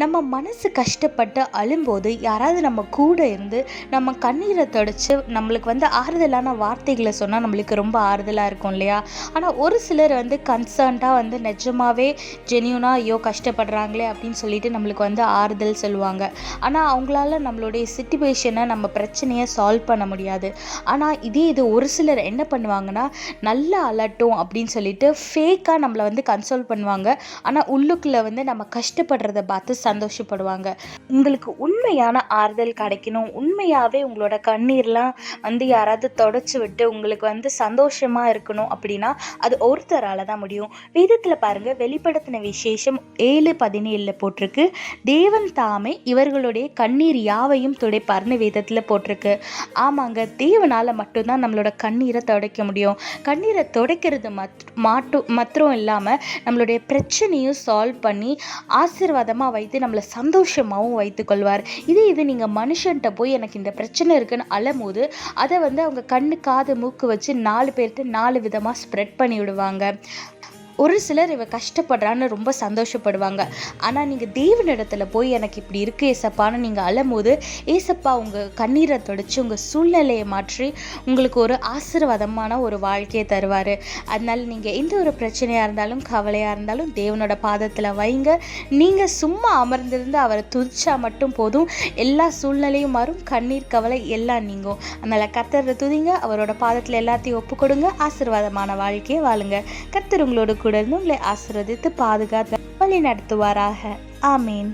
நம்ம மனசு கஷ்டப்பட்டு அழும்போது யாராவது நம்ம கூட இருந்து நம்ம கண்ணீரை தொடச்சி நம்மளுக்கு வந்து ஆறுதலான வார்த்தைகளை சொன்னால் நம்மளுக்கு ரொம்ப ஆறுதலாக இருக்கும் இல்லையா? ஆனால் ஒரு சிலர் வந்து கன்சர்ன்டாக வந்து நிஜமாகவே ஜென்யூனாக ஐயோ கஷ்டப்படுறாங்களே அப்படின்னு சொல்லிட்டு நம்மளுக்கு வந்து ஆறுதல் சொல்லுவாங்க. ஆனால் அவங்களால நம்மளுடைய சுச்சுவேஷனை நம்ம பிரச்சனையை சால்வ் பண்ண முடியாது. ஆனால் இதே இது ஒரு சிலர் என்ன பண்ணுவாங்கன்னா நல்லா அலட்டும் அப்படின்னு சொல்லிட்டு ஃபேக்காக நம்மளை வந்து கன்சோல் பண்ணுவாங்க. ஆனால் உள்ளுக்குள்ளே வந்து நம்ம கஷ்டப்படுறத பார்த்து சந்தோஷப்படுவாங்க. உங்களுக்கு உண்மையான ஆறுதல் கிடைக்கணும். உண்மையாகவே உங்களோட கண்ணீர்லாம் வந்து யாராவது தொடச்சி விட்டு உங்களுக்கு வந்து சந்தோஷமாக இருக்கணும் அப்படின்னா அது ஒருத்தரால் தான் முடியும். வேதத்தில் பாருங்கள் வெளிப்படுத்தின விசேஷம் ஏழு பதினேழில் போட்டிருக்கு. தேவன் தாமே இவர்களுடைய கண்ணீர் யாவையும் துடைப்பார்னு வேதத்தில் போட்டிருக்கு. ஆமாங்க தேவனால் மட்டும்தான் நம்மளோட கண்ணீரை துடைக்க முடியும். கண்ணீரை துடைக்கிறது மத் மாட்டும் மாத்திரம் இல்லாமல் நம்மளுடைய பிரச்சனையும் சால்வ் பண்ணி ஆசீர்வாதமாக வைத்து நம்மளை சந்தோஷமாகவும் வைத்துக்கொள்வார். இதே இது நீங்கள் மனுஷன்கிட்ட போய் எனக்கு இந்த பிரச்சனை இருக்குன்னு அழும்போது அதை வந்து அவங்க கண்ணு காது மூக்கு வச்சு நாலு பேர்கிட்ட நாலு விதமாக ஸ்ப்ரெட் பண்ணி விடுவாங்க ஒரு சிலர் இவ கஷ்டப்படுறான்னு ரொம்ப சந்தோஷப்படுவாங்க. ஆனால் நீங்கள் தேவனிடத்தில் போய் எனக்கு இப்படி இருக்கு ஏசப்பான்னு நீங்கள் அழும்போது ஏசப்பா உங்கள் கண்ணீரை தொடச்சி உங்கள் சூழ்நிலையை மாற்றி உங்களுக்கு ஒரு ஆசீர்வாதமான ஒரு வாழ்க்கையை தருவார். அதனால் நீங்கள் எந்த ஒரு பிரச்சனையாக இருந்தாலும் கவலையாக இருந்தாலும் தேவனோட பாதத்தில் வைங்க. நீங்கள் சும்மா அமர்ந்திருந்து அவரை துதிச்சா மட்டும் போதும். எல்லா சூழ்நிலையும் மாறும் கண்ணீர் கவலை எல்லாம் நீங்கும். அதனால் கத்தரை துதிங்க அவரோட பாதத்தில் எல்லாத்தையும் ஒப்பு கொடுங்க ஆசீர்வாதமான வாழ்க்கையை வாழுங்க. கத்தர் உங்களோட கூட இருந்து உங்களை பாதுகாத்து வழி நடத்துவாராக ஆமீன்.